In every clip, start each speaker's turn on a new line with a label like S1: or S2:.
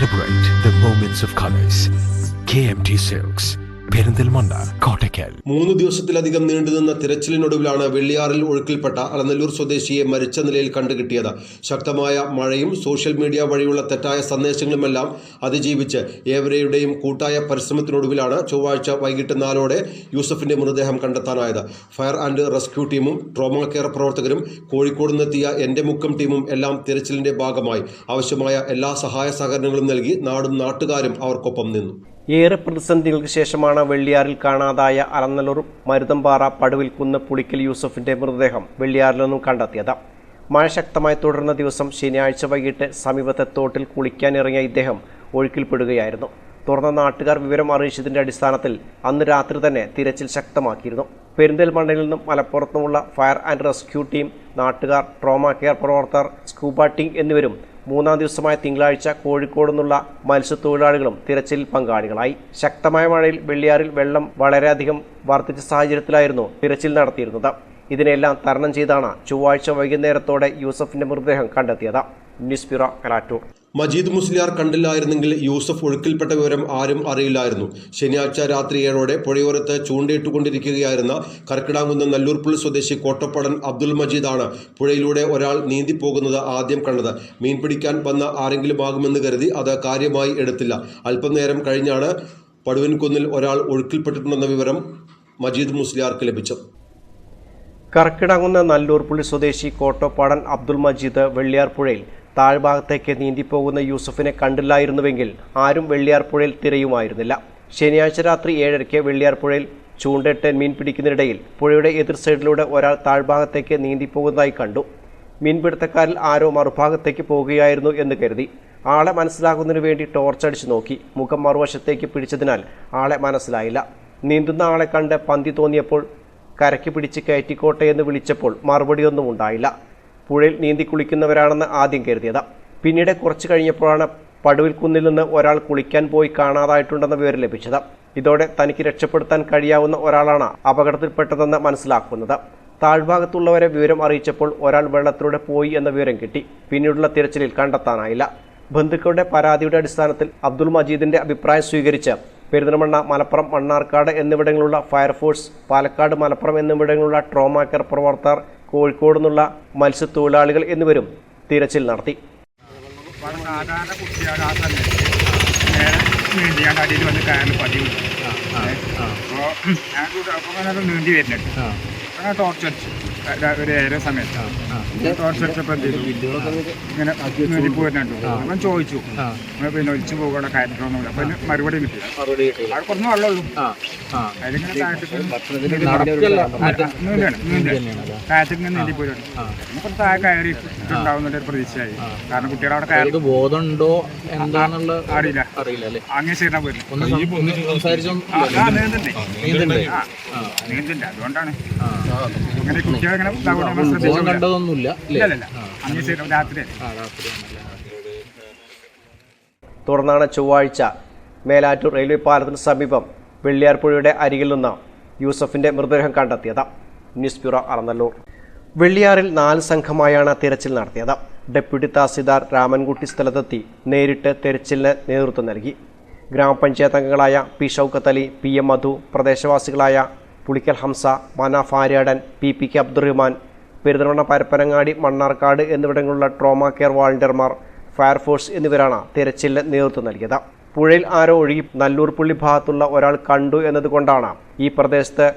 S1: Celebrate the moments of colors. KMT Silks, Perinthalmanna Kottakkal.
S2: മൂന്ന് ദിവസത്തിലധികം നീണ്ടുനിന്ന തിരച്ചിലിനൊടുവിലാണ് വെള്ളിയാറിൽ ഒഴുക്കിൽപ്പെട്ട അലനല്ലൂർ സ്വദേശിയെ മരിച്ച നിലയിൽ കണ്ടുകിട്ടിയത്. ശക്തമായ മഴയും സോഷ്യൽ മീഡിയ വഴിയുള്ള തെറ്റായ സന്ദേശങ്ങളുമെല്ലാം അതിജീവിച്ച് ഏവരെയുടെയും കൂട്ടായ പരിശ്രമത്തിനൊടുവിലാണ് ചൊവ്വാഴ്ച വൈകിട്ട് നാലോടെ യൂസഫിന്റെ മൃതദേഹം കണ്ടെത്താനായത്. ഫയർ ആൻഡ് റെസ്ക്യൂ ടീമും ട്രോമ കെയർ പ്രവർത്തകരും കോഴിക്കോട് നിന്നെത്തിയ എന്റെ മുക്കം ടീമും എല്ലാം തിരച്ചിലിന്റെ ഭാഗമായി. ആവശ്യമായ എല്ലാ സഹായ സഹകരണങ്ങളും നൽകി നാടും നാട്ടുകാരും അവർക്കൊപ്പം നിന്നു.
S3: ഏറെ പ്രതിസന്ധികൾക്ക് ശേഷമാണ് വെള്ളിയാറിൽ കാണാതായ അറന്നല്ലൂർ മരുതമ്പാറ പടുവിൽ കുന്ന് പുളിക്കൽ യൂസഫിന്റെ മൃതദേഹം വെള്ളിയാറിൽ നിന്നും കണ്ടെത്തിയത്. മഴ ശക്തമായി തുടർന്ന ദിവസം ശനിയാഴ്ച വൈകിട്ട് സമീപത്തെ തോട്ടിൽ കുളിക്കാനിറങ്ങിയ ഇദ്ദേഹം ഒഴുക്കിൽപ്പെടുകയായിരുന്നു. തുടർന്ന് നാട്ടുകാർ വിവരം അറിയിച്ചതിന്റെ അടിസ്ഥാനത്തിൽ അന്ന് രാത്രി തന്നെ തിരച്ചിൽ ശക്തമാക്കിയിരുന്നു. പെരിന്തൽമണ്ണയിൽ നിന്നും മലപ്പുറത്തുമുള്ള ഫയർ ആൻഡ് റെസ്ക്യൂ ടീം നാട്ടുകാർ ട്രോമ കെയർ പ്രവർത്തകർ സ്കൂബ ടീം എന്നിവരും മൂന്നാം ദിവസമായ തിങ്കളാഴ്ച കോഴിക്കോട് നിന്നുള്ള മത്സ്യത്തൊഴിലാളികളും തിരച്ചിലിൽ പങ്കാളികളായി. ശക്തമായ മഴയിൽ വെള്ളിയാറിൽ വെള്ളം വളരെയധികം വർദ്ധിച്ച സാഹചര്യത്തിലായിരുന്നു തിരച്ചിൽ നടത്തിയിരുന്നത്. ഇതിനെല്ലാം തരണം ചെയ്താണ് ചൊവ്വാഴ്ച വൈകുന്നേരത്തോടെ യൂസഫിന്റെ മൃതദേഹം കണ്ടെത്തിയത്. News bureau Kalattur.
S2: Majeed Musliyar കണ്ടില്ലായിരുന്നെങ്കിൽ യൂസഫ് ഒഴുക്കിൽപ്പെട്ട വിവരം ആരും അറിയില്ലായിരുന്നു. ശനിയാഴ്ച രാത്രി ഏഴോടെ പുഴയോരത്ത് ചൂണ്ടയിട്ടുകൊണ്ടിരിക്കുകയായിരുന്ന കർക്കിടാങ്കുന്ന് നല്ലൂർപ്പുള്ളി സ്വദേശി കോട്ടപ്പടൻ അബ്ദുൽ മജീദാണ് പുഴയിലൂടെ ഒരാൾ നീന്തിപ്പോകുന്നത് ആദ്യം കണ്ടത്. മീൻ പിടിക്കാൻ വന്ന ആരെങ്കിലും ആകുമെന്ന് കരുതി അത് കാര്യമായി എടുത്തില്ല. അല്പനേരം കഴിഞ്ഞാണ് പടുവൻകുന്നിൽ ഒരാൾ ഒഴുക്കിൽപ്പെട്ടിട്ടുണ്ടെന്ന വിവരം മജീദ് മുസ്ലിയാർക്ക് ലഭിച്ചത്.
S3: കർക്കിടങ്ങുന്ന നല്ലൂർപ്പുള്ളി സ്വദേശി കോട്ടോപ്പാടൻ അബ്ദുൾ മജീദ് വെള്ളിയാർ പുഴയിൽ താഴ്ഭാഗത്തേക്ക് നീന്തിപ്പോകുന്ന യൂസഫിനെ കണ്ടില്ലായിരുന്നുവെങ്കിൽ ആരും വെള്ളിയാർപ്പുഴയിൽ തിരയുമായിരുന്നില്ല. ശനിയാഴ്ച രാത്രി ഏഴരയ്ക്ക് വെള്ളിയാർപ്പുഴയിൽ ചൂണ്ടിട്ട് മീൻ പിടിക്കുന്നതിനിടയിൽ പുഴയുടെ എതിർ സൈഡിലൂടെ ഒരാൾ താഴ്ഭാഗത്തേക്ക് നീന്തിപ്പോകുന്നതായി കണ്ടു. മീൻപിടുത്തക്കാരിൽ ആരോ മറുഭാഗത്തേക്ക് പോകുകയായിരുന്നു എന്ന് കരുതി. ആളെ മനസ്സിലാകുന്നതിന് വേണ്ടി ടോർച്ചടിച്ചു നോക്കി. മുഖം മറുവശത്തേക്ക് പിടിച്ചതിനാൽ ആളെ മനസ്സിലായില്ല. നീന്തുന്ന ആളെ കണ്ട് പന്തി തോന്നിയപ്പോൾ കരയ്ക്ക് പിടിച്ച് കയറ്റിക്കോട്ടെ എന്ന് വിളിച്ചപ്പോൾ മറുപടിയൊന്നും ഉണ്ടായില്ല. പുഴയിൽ നീന്തി കുളിക്കുന്നവരാണെന്ന് ആദ്യം കരുതിയത്. പിന്നീട് കുറച്ചു കഴിഞ്ഞപ്പോഴാണ് പടുവിൽ കുന്നിൽ നിന്ന് ഒരാൾ കുളിക്കാൻ പോയി കാണാതായിട്ടുണ്ടെന്ന വിവരം ലഭിച്ചത്. ഇതോടെ തനിക്ക് രക്ഷപ്പെടുത്താൻ കഴിയാവുന്ന ഒരാളാണ് അപകടത്തിൽപ്പെട്ടതെന്ന് മനസ്സിലാക്കുന്നത്. താഴ്ഭാഗത്തുള്ളവരെ വിവരം അറിയിച്ചപ്പോൾ ഒരാൾ വെള്ളത്തിലൂടെ പോയി എന്ന വിവരം കിട്ടി. പിന്നീടുള്ള തിരച്ചിലിൽ കണ്ടെത്താനായില്ല. ബന്ധുക്കളുടെ പരാതിയുടെ അടിസ്ഥാനത്തിൽ അബ്ദുൾ മജീദിന്റെ അഭിപ്രായം സ്വീകരിച്ച് പെരുന്തൽമണ്ണ മലപ്പുറം മണ്ണാർക്കാട് എന്നിവിടങ്ങളിലുള്ള ഫയർഫോഴ്സ് പാലക്കാട് മലപ്പുറം എന്നിവിടങ്ങളിലുള്ള ട്രോമാ കെയർ പ്രവർത്തകർ കോഴിക്കോട് നിന്നുള്ള മത്സ്യത്തൊഴിലാളികൾ എന്നിവരും തിരച്ചിൽ നടത്തി.
S4: സാധാരണ കുട്ടിയാണ് ആ സമയത്ത് നേരെ നീന്തിയാണ്ട് അടിയിൽ വന്ന് പതിവ്. അപ്പോൾ ഞാൻ കൂടെ അപ്പോൾ അങ്ങനെ നീന്തി വരുന്നുണ്ട്. അങ്ങനെ ടോർച്ച് അടിച്ചു. ഒരു ഏറെ സമയത്ത് ടോർച്ച് വെച്ചപ്പോൾ എന്ത് ചെയ്തു? ഇങ്ങനെ നീന്തി പോരുന്നുണ്ട് അപ്പം ചോദിച്ചു. പിന്നെ ഒലിച്ചു പോകണ കാര്യങ്ങളൊന്നുമില്ല. അപ്പൊ അതിന് മറുപടി കിട്ടി അവിടെ കുറഞ്ഞ വെള്ളമുള്ളൂ അതിലിങ്ങനെ താഴത്തേക്ക് നീന്തി പോയിട്ടുണ്ട് നമുക്ക് താഴെ കയറി ഉണ്ടാവുന്ന ഒരു പ്രതീക്ഷയായി. കാരണം കുട്ടികൾ അവിടെ കയറി
S5: അവർക്ക് ബോധമുണ്ടോ എന്താണുള്ള
S4: അറിയില്ല.
S5: അറിയില്ല അല്ലേ?
S4: അങ്ങനെ നീന്തുണ്ട്? ആ നീന്തുണ്ട്? അതുകൊണ്ടാണ്. അങ്ങനെ കുട്ടികൾ
S5: കണ്ടതൊന്നുമില്ല
S4: രാത്രി
S3: തുടർന്നാണ് ചൊവ്വാഴ്ച മേലാറ്റൂർ റെയിൽവേ പാലത്തിന് സമീപം വെള്ളിയാർപ്പുഴയുടെ അരികിൽ നിന്ന് യൂസഫിന്റെ മൃതദേഹം കണ്ടെത്തിയത്. News bureau അറന്നല്ലൂർ. വെള്ളിയാറിൽ നാല് സംഘമായാണ് തിരച്ചിൽ നടത്തിയത്. ഡെപ്യൂട്ടി തഹസിൽദാർ രാമൻകുട്ടി സ്ഥലത്തെത്തി നേരിട്ട് തിരച്ചിലിന് നേതൃത്വം നൽകി. ഗ്രാമപഞ്ചായത്ത് അംഗങ്ങളായ P Shoukath Ali P M Madhu പ്രദേശവാസികളായ Pulikkal Hamsa Mana Aryadan P P K Abdurahman Perinthalmanna Parappanangadi Mannarkkad എന്നിവിടങ്ങളിലുള്ള trauma care വാളണ്ടിയർമാർ ഫയർഫോഴ്സ് എന്നിവരാണ് തിരച്ചിലിന് നേതൃത്വം നൽകിയത്. പുഴയിൽ ആരോ ഒഴുകി നല്ലൂർ പുള്ളി ഭാഗത്തുള്ള ഒരാൾ കണ്ടു എന്നതുകൊണ്ടാണ് ഈ പ്രദേശത്ത്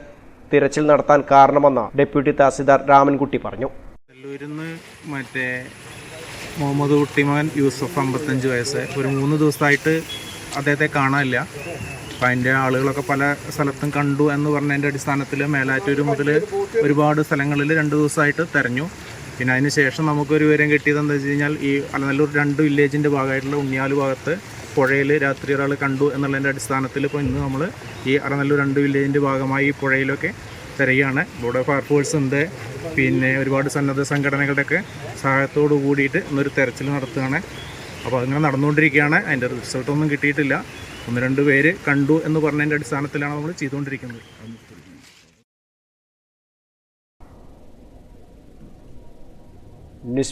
S3: തിരച്ചിൽ നടത്താൻ കാരണമെന്ന് ഡെപ്യൂട്ടി തഹസിൽദാർ രാമൻകുട്ടി പറഞ്ഞു.
S6: മറ്റേ മുഹമ്മദ് കുട്ടിമകൻ യൂസഫ് അമ്പത്തഞ്ച് വയസ്സ്. ഒരു മൂന്ന് ദിവസമായിട്ട് അദ്ദേഹത്തെ കാണാനില്ല. അപ്പം അതിന്റെ ആളുകളൊക്കെ പല സ്ഥലത്തും കണ്ടു എന്ന് പറഞ്ഞതിന്റെ അടിസ്ഥാനത്തിൽ മേലാറ്റൂർ മുതൽ ഒരുപാട് സ്ഥലങ്ങളിൽ രണ്ട് ദിവസമായിട്ട് തെരഞ്ഞു. പിന്നെ അതിന് ശേഷം നമുക്കൊരു വിവരം കിട്ടിയത് എന്താ വെച്ച് കഴിഞ്ഞാൽ ഈ അലനല്ലൂർ രണ്ട് വില്ലേജിന്റെ ഭാഗമായിട്ടുള്ള ഉണ്ണിയാൽ ഭാഗത്ത് പുഴയിൽ രാത്രി ഒരാൾ കണ്ടു എന്നുള്ളതിന്റെ അടിസ്ഥാനത്തിൽ ഇപ്പോൾ ഇന്ന് നമ്മൾ ഈ അറനല്ലൂർ രണ്ട് വില്ലേജിന്റെ ഭാഗമായി ഈ പുഴയിലൊക്കെ തിരയുകയാണ്. ഇവിടെ ഫയർഫോഴ്സ് ഉണ്ട്. പിന്നെ ഒരുപാട് സന്നദ്ധ സംഘടനകളുടെയൊക്കെ സഹായത്തോടു കൂടിയിട്ട് ഇന്നൊരു തെരച്ചിൽ നടത്തുകയാണ്. അപ്പോൾ അതിങ്ങനെ നടന്നുകൊണ്ടിരിക്കുകയാണ്. അതിന്റെ റിസൾട്ടൊന്നും കിട്ടിയിട്ടില്ല. ഒന്ന് രണ്ട് പേര് കണ്ടു എന്ന് പറഞ്ഞതിന്റെ അടിസ്ഥാനത്തിലാണ് നമ്മൾ ചെയ്തുകൊണ്ടിരിക്കുന്നത്.
S3: ന്യൂസ്